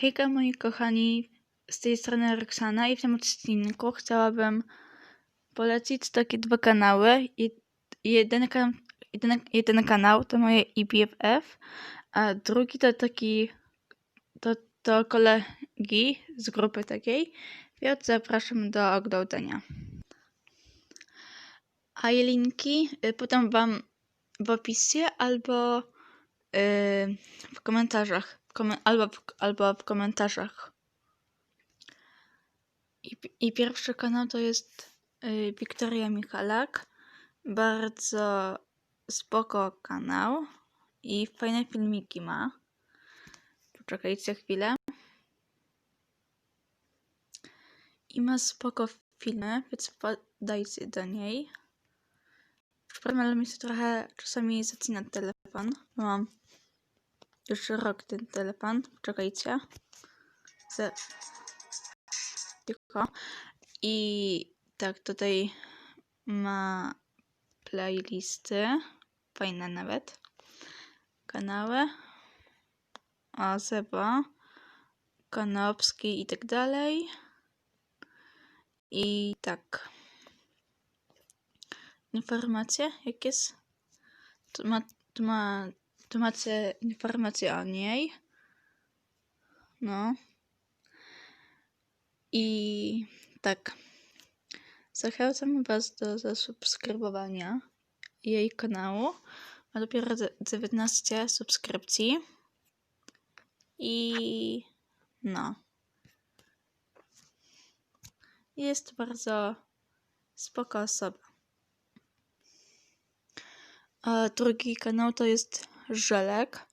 Hejka moi kochani, z tej strony Roxana i w tym odcinku chciałabym polecić takie dwa kanały. Je- Jeden, jeden, jeden kanał to moje IPFF, a drugi to taki to, to kolegi z grupy takiej, więc zapraszam do oglądania. A linki y, podam wam w opisie albo y, w komentarzach. Albo, w, albo w komentarzach. I, I pierwszy kanał to jest y, Wiktoria Michalak. Bardzo spoko kanał i fajne filmiki ma. Poczekajcie chwilę. I ma spoko filmy, więc podajcie do niej. Przepraszam, ale mi się trochę czasami zacina telefon. Mam rok ten telefon. Czekajcie. Za... Tylko. I tak, tutaj ma playlisty. Fajne nawet. Kanały. O, Zeba. Kanopski i tak dalej. I tak. Informacje, jak jest? Tu, ma, tu, ma, tu macie informacje o niej. No. I tak. Zachęcam Was do zasubskrybowania jej kanału. Ma dopiero dzie- 19 subskrypcji. I no. Jest bardzo spoko osoba. A drugi kanał to jest Żelek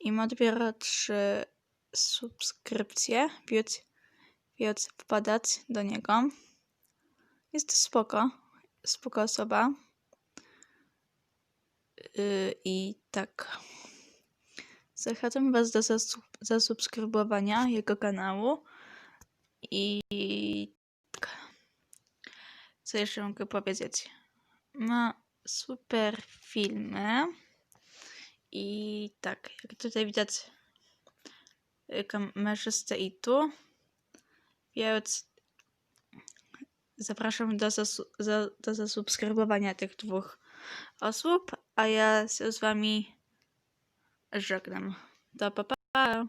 i ma dopiero 3 subskrypcje, więc, więc wpadać do niego. Jest spoko, spoko osoba. Yy, I tak. Zachęcam Was do zasu- zasubskrybowania jego kanału. I tak. Co jeszcze mogę powiedzieć? Ma super filmy. I tak, jak tutaj widać y, kamerzystę i tu. Więc zapraszam do, zasu- za- do zasubskrybowania tych dwóch osób, a ja się z wami żegnam. Do pa, pa.